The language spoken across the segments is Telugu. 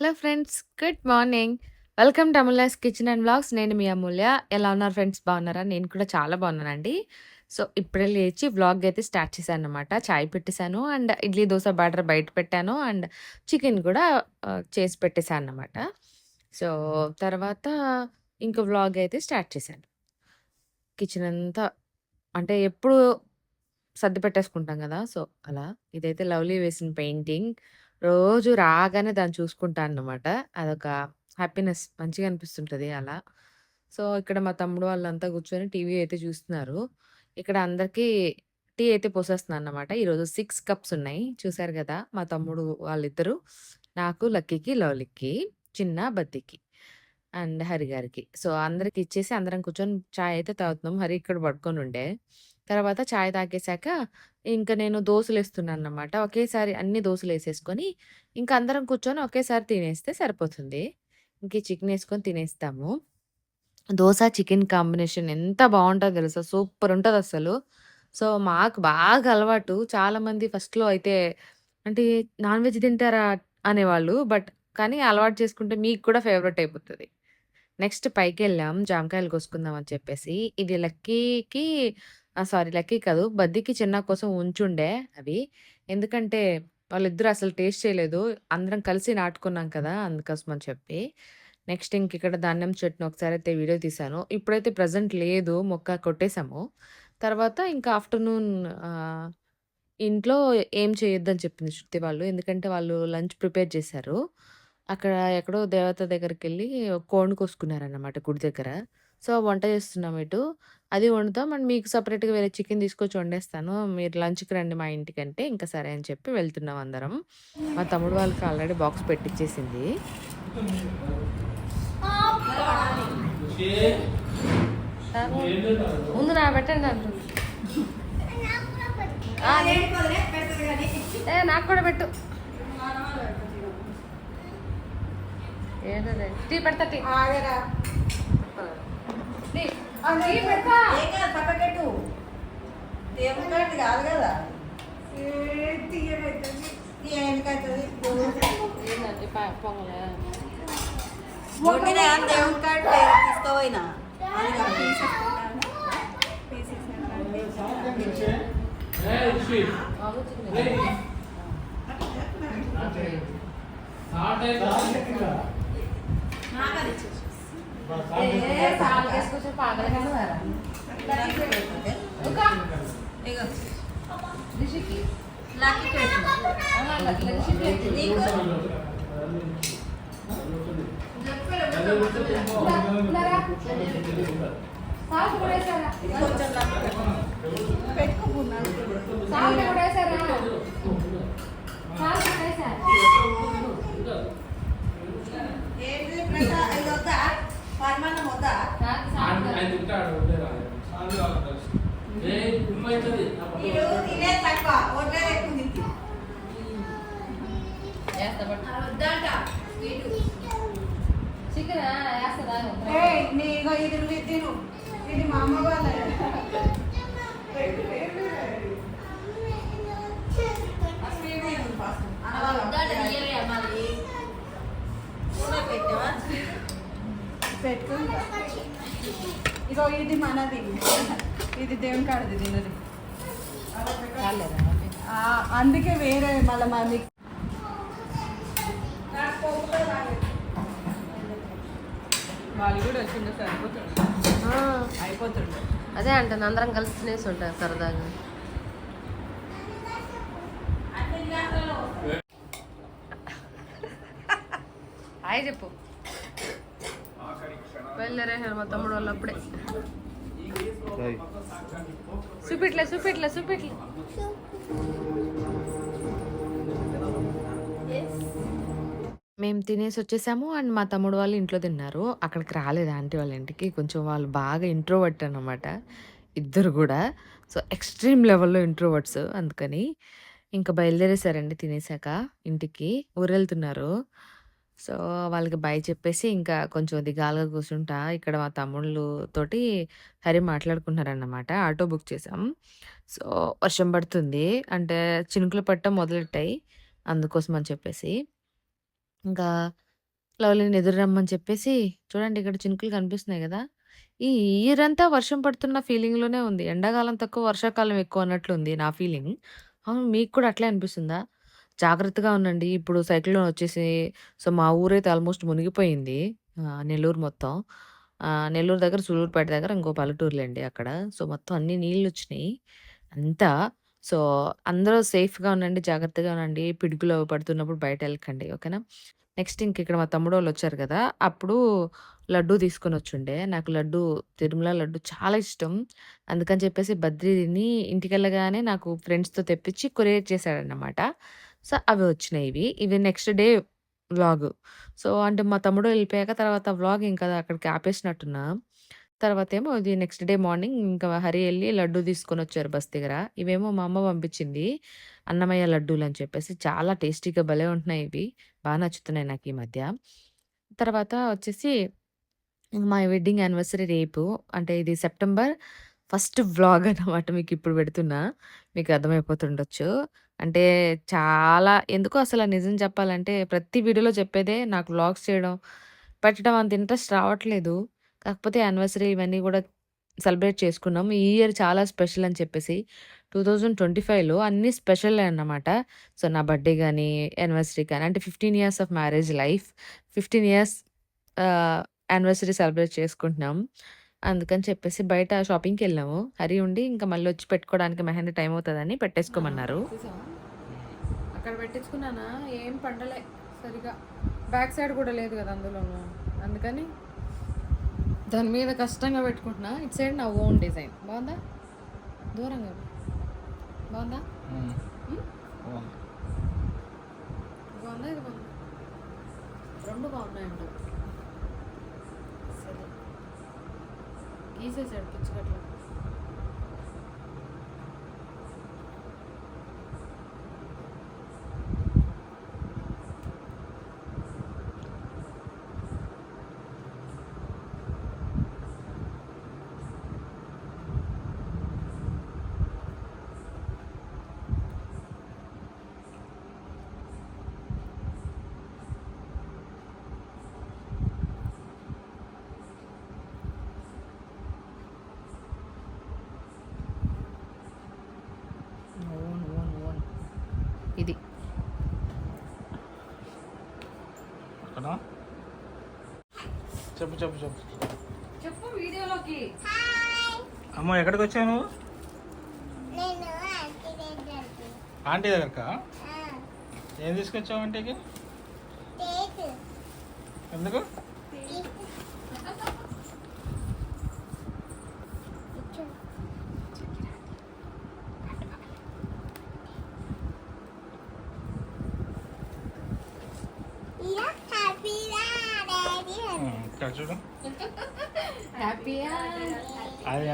Hello friends good morning. Welcome to Amulya's kitchen and blogs నేను మీ అమూల్య. ఎలా ఉన్నారు ఫ్రెండ్స్? బాగున్నారా? నేను కూడా చాలా బాగున్నానండి. సో ఇప్పుడే లేచి వ్లాగ్ అయితే స్టార్ట్ చేశాను అనమాట చాయ్ పెట్టేశాను అండ్ ఇడ్లీ దోశ బ్యాటర్ బయట పెట్టాను అండ్ చికెన్ కూడా చేసి పెట్టేశాను అనమాట సో తర్వాత ఇంకో వ్లాగ్ అయితే స్టార్ట్ చేశాను. కిచెన్ అంతా అంటే ఎప్పుడు సర్ది పెట్టేసుకుంటాం కదా? సో అలా. ఇదైతే లవ్లీ వేసిన పెయింటింగ్. రోజు రాగానే దాన్ని చూసుకుంటాను అన్నమాట అదొక హ్యాపీనెస్ మంచిగా అనిపిస్తుంటది అలా. సో ఇక్కడ మా తమ్ముడు వాళ్ళంతా కూర్చొని టీవీ అయితే చూస్తున్నారు. ఇక్కడ అందరికీ టీ అయితే పోసేస్తున్నాను అన్నమాట ఈరోజు సిక్స్ కప్స్ ఉన్నాయి. చూసారు కదా మా తమ్ముడు వాళ్ళిద్దరు. నాకు లక్కీకి లవ్లీకి చిన్న బద్దికి అండ్ హరి గారికి. సో అందరికి ఇచ్చేసి అందరం కూర్చొని చాయ్ అయితే తాగుతున్నాం. హరి ఇక్కడ పడుకొని ఉండే. తర్వాత చాయ్ తాగేశాక ఇంకా నేను దోశలు వేస్తున్నాను అన్నమాట ఒకేసారి అన్ని దోశలు వేసేసుకొని ఇంకా అందరం కూర్చొని ఒకేసారి తినేస్తే సరిపోతుంది. ఇంక చికెన్ వేసుకొని తినేస్తాము. దోశ చికెన్ కాంబినేషన్ ఎంత బాగుంటుందో తెలుసా? సూపర్ ఉంటుంది అసలు సో మాకు బాగా అలవాటు. చాలామంది ఫస్ట్లో అయితే అంటే నాన్ వెజ్ తింటారా అనేవాళ్ళు బట్ కానీ అలవాటు చేసుకుంటే మీకు కూడా ఫేవరెట్ అయిపోతుంది. నెక్స్ట్ పైకి వెళ్ళాం జామకాయలు కోసుకుందాం అని చెప్పేసి. ఇది లక్కీకి సారీ లక్కీ కాదు. బద్దికి చిన్న కోసం ఉంచుండే అవి. ఎందుకంటే వాళ్ళిద్దరూ అసలు టేస్ట్ చేయలేదు. అందరం కలిసి నాటుకున్నాం కదా! అందుకోసం అని చెప్పి. నెక్స్ట్ ఇంక ఇక్కడ ధాన్యం చెట్టును ఒకసారి అయితే వీడియో తీశాను. ఇప్పుడైతే ప్రజెంట్ లేదు. మొక్క కొట్టేశాము. తర్వాత ఇంకా ఆఫ్టర్నూన్ ఇంట్లో ఏం చేయొద్దని చెప్పింది శృతి వాళ్ళు. ఎందుకంటే వాళ్ళు లంచ్ ప్రిపేర్ చేశారు. అక్కడ ఎక్కడో దేవత దగ్గరికి వెళ్ళి కోడిని కోసుకున్నారన్నమాట గుడి దగ్గర. సో వంట చేస్తున్నాం ఇటు. అది వండుతాం. అండ్ మీకు సపరేట్గా వేరే చికెన్ తీసుకొచ్చి వండేస్తాను. మీరు లంచ్కి రండి మా ఇంటికంటే. ఇంకా సరే అని చెప్పి వెళ్తున్నాం అందరం. మా తమ్ముడు వాళ్ళకి ఆల్రెడీ బాక్స్ పెట్టించేసింది ముందు నా పెట్టండి అంటుంది ఏ నాకు కూడా పెట్టు. టీ పెడతా టీ. టీ. టీ పెడతా దేవుడి కాదు కదా దేవుడి కార్డు తీసుకోపోయినా అది. నీకు ఉన్నారా? పెట్టుకున్నాను సాగు కొంచెం కూడా వేసారా? సాల్ట్ కూడా వేసారా? ఏంటి ప్రసాద్ ఇది వద్దా పరమాన్నం వద్దా నాకు సాల్ట్ వీడు తినే తక్కువ ఒడ్లే ఎక్కువ తింటు. వేస్తా పట్టు. వద్దంట. వీడు చికెన్? వేస్తుందా ఏయ్, నీ ఇగో ఇది నువ్వు తిను. ఇది మా అమ్మ వాళ్ళ ఇగో ఇది మనది. ఇది దేవుని కాడది తిన్నది. ఆ, అందుకే వేరే మళ్ళీ మనది. వాళ్ళు కూడా వచ్చిండే సరిపోతుంది. అయిపోతుండే అదే అంటాను అందరం కలిసి తినేసి ఉంటారు సరదాగా. హాయ్ చెప్పు. బయలుదేరేసారు మా తమ్ముడు వాళ్ళు అప్పుడే. చూపిట్లే చూపిట్లే చూపిట్లే. మేము తినేసి వచ్చేసాము అండ్ మా తమ్ముడు వాళ్ళు ఇంట్లో తిన్నారు. అక్కడికి రాలేదు ఆంటీ వాళ్ళ ఇంటికి. కొంచెం వాళ్ళు బాగా ఇంట్రోవర్ట్ అనమాట ఇద్దరు కూడా. సో ఎక్స్ట్రీమ్ లెవెల్లో ఇంట్రోవర్ట్స్ అందుకని. ఇంకా బయలుదేరేసారండి తినేసాక ఇంటికి. ఊరెళ్తున్నారు. సో వాళ్ళకి బై చెప్పేసి ఇంకా కొంచెం దిగాలుగా కూర్చుంటా ఇక్కడ మా తమ్ముళ్ళు తోటి హరి మాట్లాడుకుంటున్నారన్నమాట ఆటో బుక్ చేసాం సో వర్షం పడుతుంది అంటే చినుకులు పట్టడం మొదలెట్టాయి అందుకోసం అని చెప్పేసి ఇంకా లవ్లీని ఎదురు రమ్మని చెప్పేసి చూడండి ఇక్కడ చినుకులు కనిపిస్తున్నాయి గదా! ఈ ఇయరంతా వర్షం పడుతున్న ఫీలింగ్‌లోనే ఉంది. ఎండాకాలం తక్కువ, వర్షాకాలం ఎక్కువ అన్నట్లుంది నా ఫీలింగ్. అవును మీకు కూడా అట్లే అనిపిస్తుందా? జాగ్రత్తగా ఉండండి. ఇప్పుడు సైక్లోన్ వచ్చేసి సో, మా ఊరైతే ఆల్మోస్ట్ మునిగిపోయింది. ఆహ్, నెల్లూరు మొత్తం. ఆహ్, నెల్లూరు దగ్గర సూళూరుపేట దగ్గర ఇంకో పల్లెటూరులెండి అక్కడ. సో, మొత్తం అన్ని నీళ్ళొచ్చినియి. అంతా. సో, అందరూ సేఫ్‌గా ఉండండి. జాగ్రత్తగా ఉండండి. పిడుగులు అవి పడుతున్నప్పుడు బయటెళ్ళకండి. ఓకేనా? నెక్స్ట్ ఇంక ఇక్కడ మా తమ్ముడోళ్ళొచ్చారు కదా అప్పుడు లడ్డూ తీసుకొనొచ్చుండే. నాకు లడ్డూ తిరుమల లడ్డు చాలా ఇష్టం. అందుకని చెప్పేసి బద్రీని ఇంటికెళ్ళగానే నాకు ఫ్రెండ్స్‌తో తెప్పించి కొరియర్ చేశాడన్నమాట. సో, అవి వచ్చినాయి ఇవి. ఇవి నెక్స్ట్ డే వ్లాగ్ సో, అంటే మా తమ్ముడు వెళ్ళిపోయాక తర్వాత వ్లాగ్ ఇంకా అక్కడికి ఆపేసినట్టున్నా. తర్వాతేమో ఇది నెక్స్ట్ డే మార్నింగ్ ఇంకా హరి వెళ్ళి లడ్డు తీసుకొని వచ్చారు బస్ దగ్గర. ఇవేమో మా అమ్మ పంపించింది. అన్నమయ్య లడ్డూలని చెప్పేసి చాలా టేస్టీగా భలే ఉంటున్నాయి ఇవి. బాగా నచ్చుతున్నాయి నాకు ఈ మధ్య. తర్వాత వచ్చేసి మా వెడ్డింగ్ యానివర్సరీ రేపు. అంటే ఇది సెప్టెంబర్ ఫస్ట్ వ్లాగ్ అన్నమాట మీకిప్పుడు పెడుతున్నా. మీకు అర్థమైపోతుండొచ్చు. అంటే చాలా ఎందుకో అసలు నిజం చెప్పాలంటే ప్రతి వీడియోలో చెప్పేదే నాకు వ్లాగ్స్ చేయడం, పెట్టడం అంత ఇంట్రెస్ట్ రావట్లేదు. కాకపోతే యానివర్సరీ ఇవన్నీ కూడా సెలబ్రేట్ చేసుకున్నాం. ఈ ఇయర్ చాలా స్పెషల్ అని చెప్పేసి 2025లో అన్నీ స్పెషలే అన్నమాట. సో, నా బర్త్‌డే కానీ యానివర్సరీ కానీ అంటే 15 years of marriage life. 15 years anniversary celebrate చేసుకుంటున్నాం. అందుకని చెప్పేసి బయట షాపింగ్‌కెళ్ళాము. హరి ఉండి ఇంకా మళ్ళీ వచ్చి పెట్టుకోవడానికి మెహందీ టైం అవుతదని పెట్టేసుకోమన్నారు. అక్కడ పెట్టించుకున్నానా ఏం పండలే సరిగా. బ్యాక్ సైడ్ కూడా లేదు కదా అందులోను. అందుకని దాని మీద కష్టంగా పెట్టుకుంటున్నా. ఇటు సైడ్ నా ఓన్ డిజైన్. బావుందా? దూరంగా? బావుంది. బావుందా? ఇది బావుందా? 2 బావున్నాయంట. సరే. గీసేసాడు పిచ్చిగట్ల. ఓన్, ఓన్, ఓన్. ఇది. అక్కడ చెప్పు చెప్పు చెప్పు. చెప్పు వీడియోలోకి. అమ్మ ఎక్కడికి వచ్చావు నువ్వు? నేను ఆంటీ దగ్గరికి. ఆంటీ దగ్గరకా? ఆ, ఏం తీసుకొచ్చావు ఆంటీకి? ఎందుకు?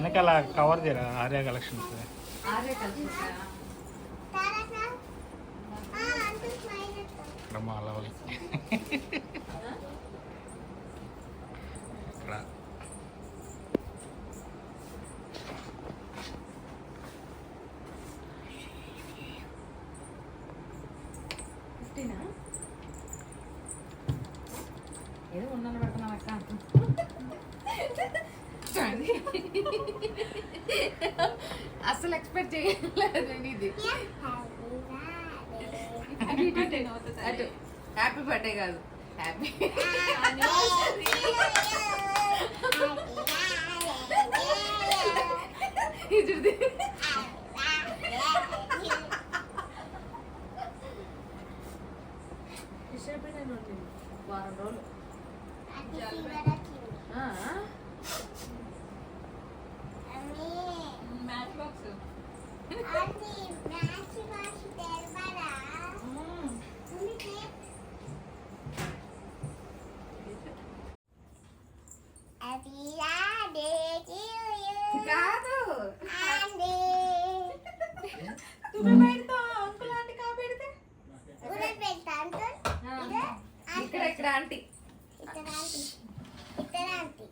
ನನಗೆಲ್ಲ ಕವರ್ದಿರ Arya collections Arya collections birthday కాదు. హ్యాపీ ఇది వారం రోజులు ఆ? మ్యాచ్ బాక్స్ కాదు. తుమ్మె పెడతా అంకుల్ ఆంటీ కా పెడితే ఇక్కడ ఇక్కడ ఆంటీ.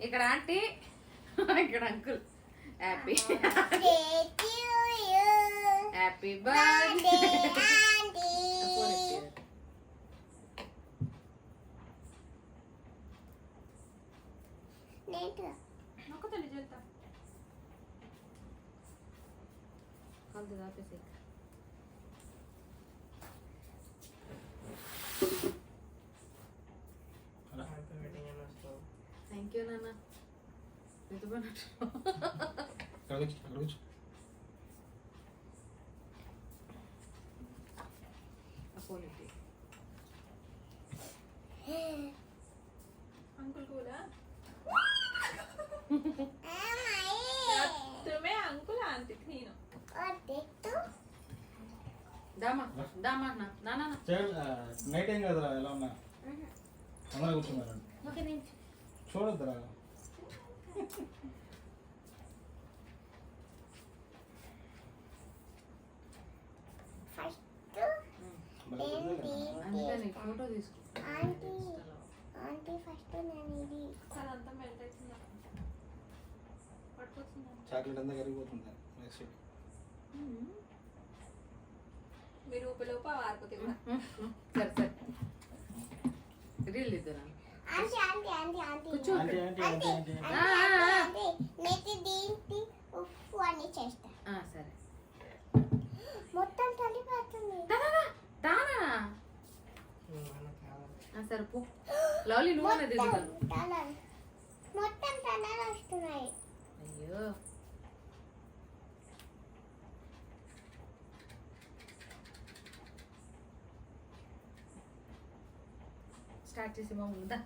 ఇక్కడ ఆంటీ. ఇక్కడ uncle. Happy happy birthday late నొక్క తల్లి చేస్తా కాదు ఆపేసి థ్యాంక్ యూ నాన్న నిద్రపోయినట్టు ఇక్కడ కూర్చో ఇక్కడ కూర్చో ఆ ఫోన్ ఇట్టి అంకుల్ కూడా అమ్మాయి తుమే అంకుల్ ఆంటీ నేను నైట్ ఏం కదరా ఎలా ఉన్నా? అందరూ కూర్చున్నారు ఒక నిమిషం చూడొద్దురా. ఫస్ట్ ఫోటో ఆంటీ ఆంటీ నేను ఇది చాక్లెట్ అంతా కరిగిపోతుంది. నెక్స్ట్ మీరు సరే సరే. రీల్ ఇద్దరు. Aunty aunty aunty aunty. కూర్చో. Aunty aunty aunty aunty aunty, aunty, నెత్తి దీంటి ఉప్పు అని చేస్తా. సరే. మొత్తం తల్లిపోతుంది దానా దానా? ఆ, సరే పో. లవ్లీ నువ్వు అనేది మొత్తం తలలు. మొత్తం తలలు వస్తున్నాయి. అయ్యో. స్టార్ట్ చేసి మా ముందా.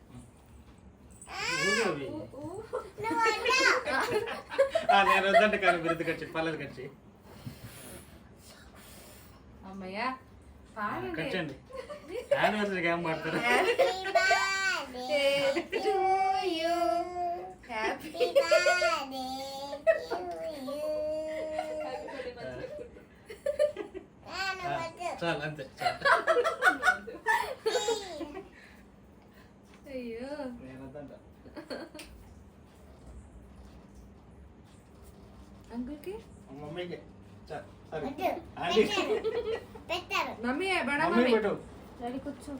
నేను వద్దంటే కానీ బిరుదు కచ్చి పల్లెలు కచ్చి అమ్మయ్యా పాడండి. కచ్చండి యానివర్సరీకి ఏం పాడతారు? To you. Happy Happy birthday to you. ఆ, నువ్వు వద్దు. చాలు అంతే చాలు అయ్యో నేను వద్దంట అంకుల్కి? మమ్మీకి. మమ్మీ బడా మమ్మీ రెడీ కూర్చో.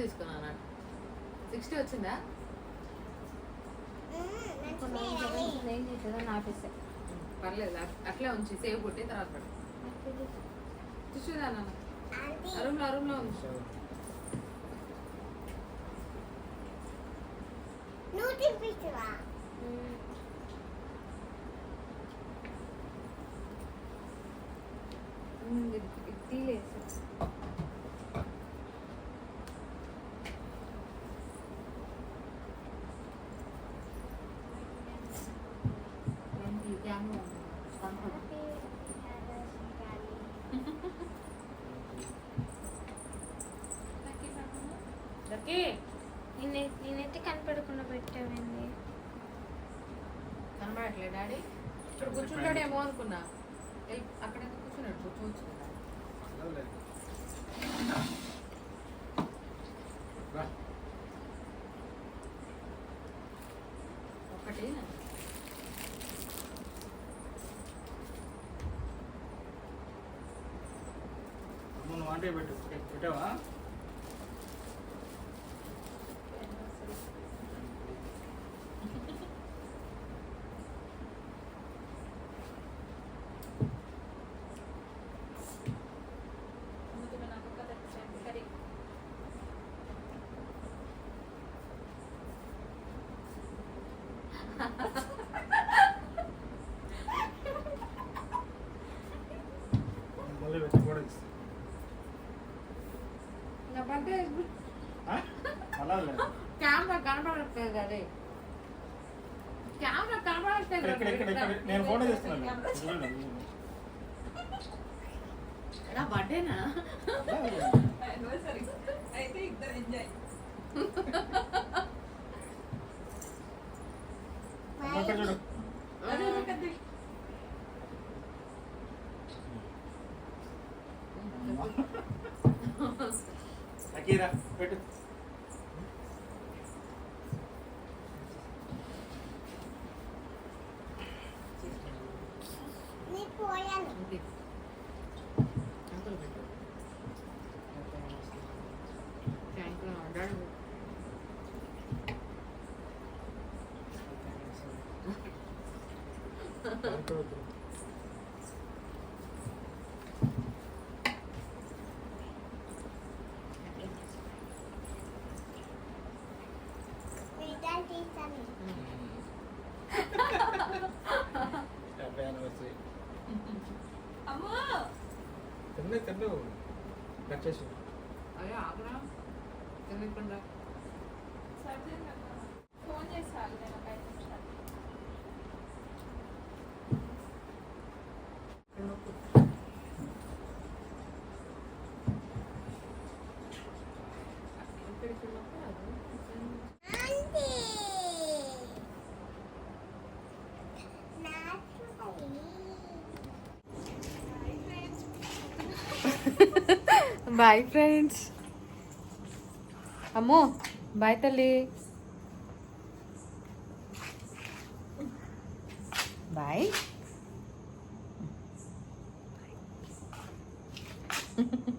తీసుకున్నాను? సిక్స్టీ వచ్చిందా మ్మ్, మంచిదే కానీ. పర్లేదు అట్- అట్లే ఉంచి సేవ్ కొట్టి తర్వాత పెట్టు టిష్యూ దానా? ఆంటీ. రూమ్లో రూమ్లో ఉంది తీలేదు లక్కీ నిన్నే నేనైతే కనపడకుండా పెట్టావండి కనబడట్లే డాడీ. ఇక్కడ కూర్చుంటాడేమో అనుకున్నా. వెళ్ళి అక్కడ కూర్చున్నాడు? కూర్చోవచ్చు. ఒకటి నువ్వు ఆంటీ పెట్టు. పెట్టావా? మళ్ళీ పెట్టి కూడా ఇస్తా. నా ఆ? అలా కెమెరా కనబడట్లేదు అదే. కెమెరా కనబడట్లేదు నేను ఫోటో. నా బర్త్డేనా? అయితే ఇద్దరు ఎంజాయ్ అమ్మ ఇక్కడ చూడు అదే Добре. బాయ్ ఫ్రెండ్స్ అమ్మో బాయ్ తల్లి. బాయ్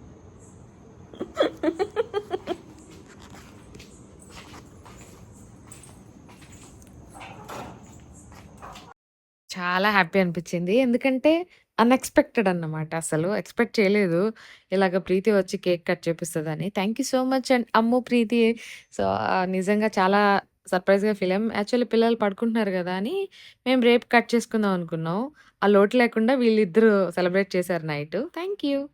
చాలా హ్యాపీ అనిపించింది. ఎందుకంటే అన్‌ఎక్స్‌పెక్టెడ్ అన్నమాట అసలు. ఎక్స్‌పెక్ట్ చేయలేదు. ఇలాగ ప్రీతి వచ్చి cake cut చేపిస్తదని. Thank you so much and Ammu Preethi. So, నిజంగా చాలా సర్ప్రైజ్‌గా ఫీల్ అయ్యాం. యాక్చువల్లీ పిల్లలు పడుకుంటున్నారు కదా అని మేము రేపు కట్ చేసుకుందాం అనుకున్నాం. ఆ లోటు లేకుండా వీళ్ళిద్దరూ సెలబ్రేట్ చేశారు నైట్ థ్యాంక్ యూ.